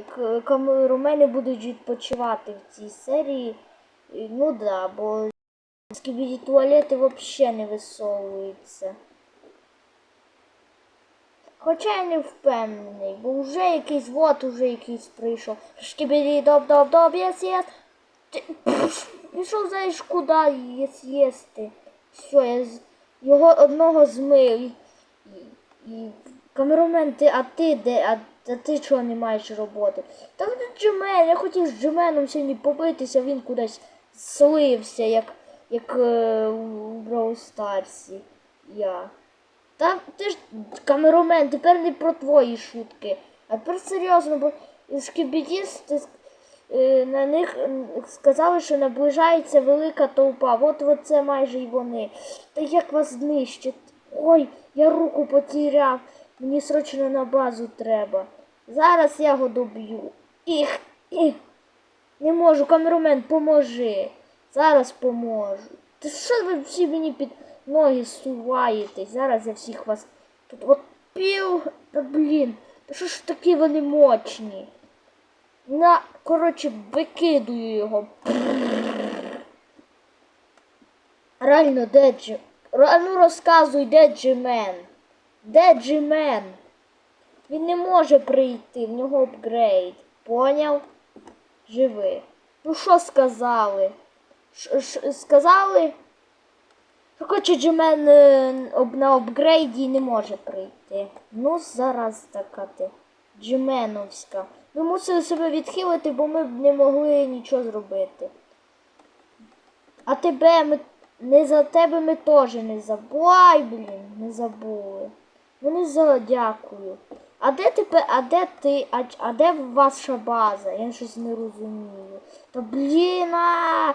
к- камерумени будуть відпочивати в цій серії. Ну да, бо скібіді туалети взагалі не висовуються. Хоча я не впевнений, бо вже якийсь вот уже якийсь прийшов. Шкібіді доп доп доп єс єс. Пішов знаєш куди єс їсти. Все, я його одного змив. І, і камерамен, ти, а ти де? А, а ти чого не маєш роботи? Та тут Джемен, я хотів з Джеменом сьогодні побитися, він кудись слився, як, як е, у Brawl Старсі. Я. Та ти ж камерамен, тепер не про твої шутки. А тепер серйозно, бо шкібідісти е, на них сказали, що наближається велика толпа. От це майже й вони. Та як вас знищить? Ой, я руку потеряв. Мені срочно на базу треба. Зараз я його доб'ю. Іх, іх. Не можу, камерамен, поможи. Зараз поможу. Та що ви всі мені під ноги суваєтесь? Зараз я всіх вас тут от пів. Та блін. Та що ж такі вони мощні? На, коротше, викидую його. Реально, де Джи... Ра- Ну розказуй, де Джимен? Де Джимен? Він не може прийти, в нього апгрейд. Поняв? Живи. Ну що сказали? Ш- ш- сказали? Що хоче Джимен на апгрейді не може прийти. Ну, зараз така ти. Джименовська. Ми мусили себе відхилити, бо ми б не могли нічого зробити. А тебе ми не за тебе ми теж не забули. Ай, блін, не забули. Не за дякую. А де тепер, а де ти, а, а де ваша база? Я щось не розумію. Та блін, а,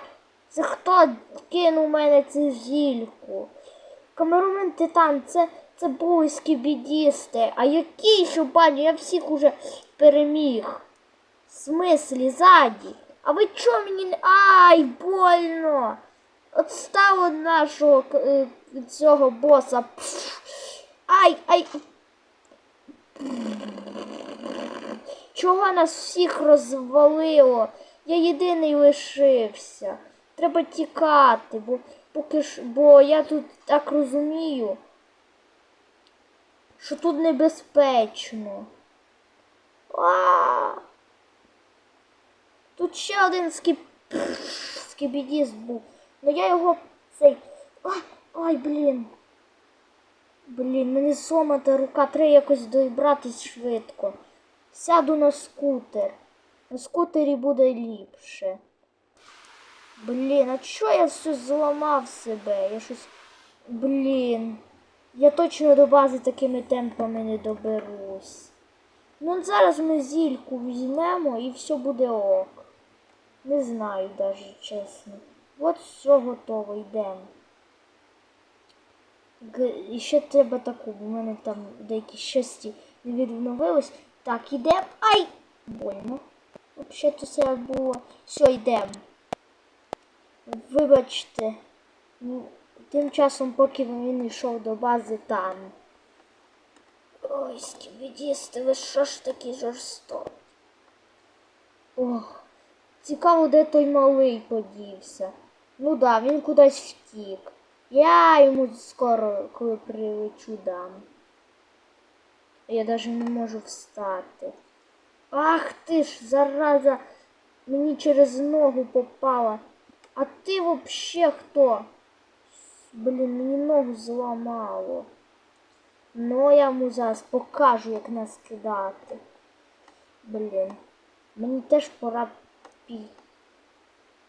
це хто кинув мене цю зільку? Камерумен Титан, це, це буйські бідісти. А які ще бані? Я всіх уже переміг. В смислі, ззаді. А ви чого мені не. Ай, больно! От став від нашого е, цього боса. Пф. Ай, ай. Чого нас всіх розвалило? Я єдиний лишився. Треба тікати, бо поки ж, бо я тут так розумію, що тут небезпечно. А! Тут ще один скіп... скібідіст був. Ну я його цей. А, ай, блін. Блін, мені сломата рука, треба якось добратись швидко. Сяду на скутер. На скутері буде ліпше. Блін, а чого я все зламав себе? Я щось. Блін. Я точно до бази такими темпами не доберусь. Ну зараз ми зільку візьмемо і все буде ок. Не знаю даже, чесно. От все готово, йдемо. І ще треба таку, бо в мене там деякі щасті не відновилось. Так, ідемо. Ай! Больно. Взагалі то це було. Все, йдемо. Вибачте. Ну, Тим часом, поки він йшов до бази там. Ой, скібідісти, ви що ж такі жорстокі? Ох, цікаво, де той малий подівся. Ну да, він кудись втік. Я йому скоро, коли прилечу, дам. Я навіть не можу встати. Ах ти ж, зараза, мені через ногу попала. А ти вообще хто? Блін, мені ногу зламало. Ну, я йому зараз покажу, як нас кидати. Блін. Мені теж пора пі...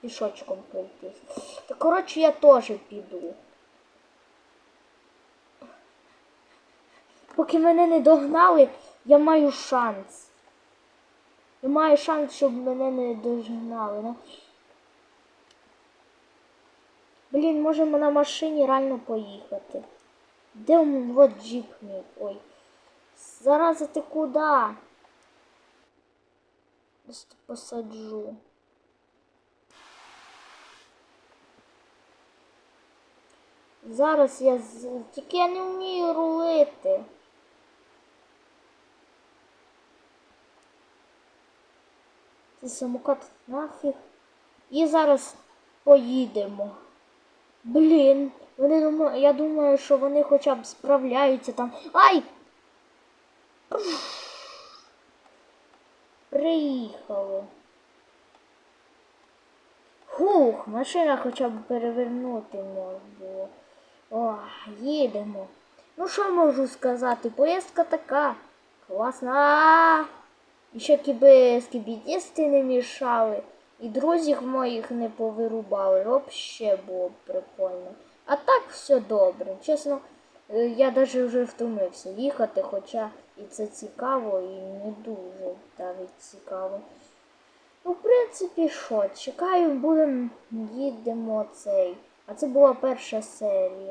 пішочком пройтись. Та коротше я теж піду. Поки мене не догнали, я маю шанс. Я маю шанс, щоб мене не догнали. Ну. Блін, можемо на машині реально поїхати. Де м- от джип мій? Ой. Зараза ти куди? Просто посаджу. Зараз я тільки я не вмію рулити. Самокат нафіг. І зараз поїдемо. Блін, вони думаю, я думаю, що вони хоча б справляються там. Ай! Приїхали. Хух, машина хоча б перевернути можна було. О, їдемо. Ну що можу сказати? Поїздка така. Класна. І кіби скібідісти не мішали. І друзів моїх не повирубали. Вообще було б прикольно. А так все добре. Чесно, е, я навіть вже втомився їхати, хоча і це цікаво, і не дуже навіть цікаво. Ну, в принципі, що, чекаю, будемо, їдемо цей. А це була перша серія.